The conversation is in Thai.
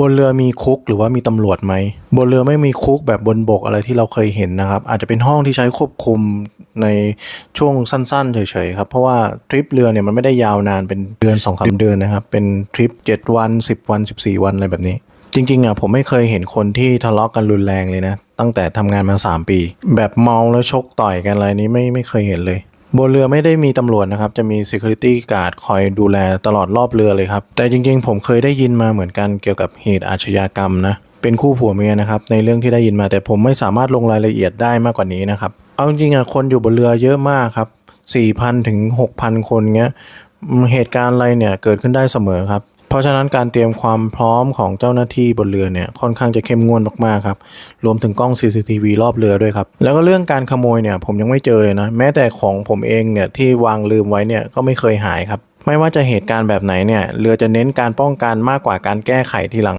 บนเรือมีคุกหรือว่ามีตำรวจไหม บนเรือไม่มีคุกแบบบนบกอะไรที่เราเคยเห็นนะครับ อาจจะเป็นห้องที่ใช้ควบคุมในช่วงสั้นๆเฉยๆครับเพราะว่าทริปเรือเนี่ยมันไม่ได้ยาวนานเป็นเดือน2อสเดือนนะครับ เป็นทริป 7 วัน 10 วัน 14 วันอะไรแบบนี้ จริงๆอะผมไม่เคยเห็นคนที่ทะเลาะกันรุนแรงเลยนะตั้งแต่ทำงานมา 3 ปี แบบเมาแล้วชกต่อยกันอะไรนี้ไม่ไม่เคยเห็นเลย บนเรือไม่ได้มีตำรวจนะครับ จะมี Security Guard คอยดูแลตลอดรอบเรือเลยครับ แต่จริงๆ ผมเคยได้ยินมาเหมือนกันเกี่ยวกับเหตุอาชญากรรมนะ เป็นคู่ผัวเมียนะครับ ในเรื่องที่ได้ยินมาแต่ผมไม่สามารถลงรายละเอียดได้มากกว่านี้นะครับ เอาจริงๆอะคนอยู่บนเรือเยอะมากครับ4,000ถึง6,000 คนเงี้ยเหตุการณ์อะไรเนี่ยเกิดขึ้นได้เสมอครับ เพราะฉะนั้นการเตรียมความพร้อมของเจ้าหน้าที่บนเรือเนี่ยค่อนข้างจะเข้มงวดมากๆครับรวมถึงกล้อง CCTV รอบเรือด้วยครับแล้วก็เรื่องการขโมยเนี่ยผมยังไม่เจอเลยนะแม้แต่ของผมเองเนี่ยที่วางลืมไว้เนี่ยก็ไม่เคยหายครับไม่ว่าจะเหตุการณ์แบบไหนเนี่ยเรือจะเน้นการป้องกันมากกว่าการแก้ไขทีหลัง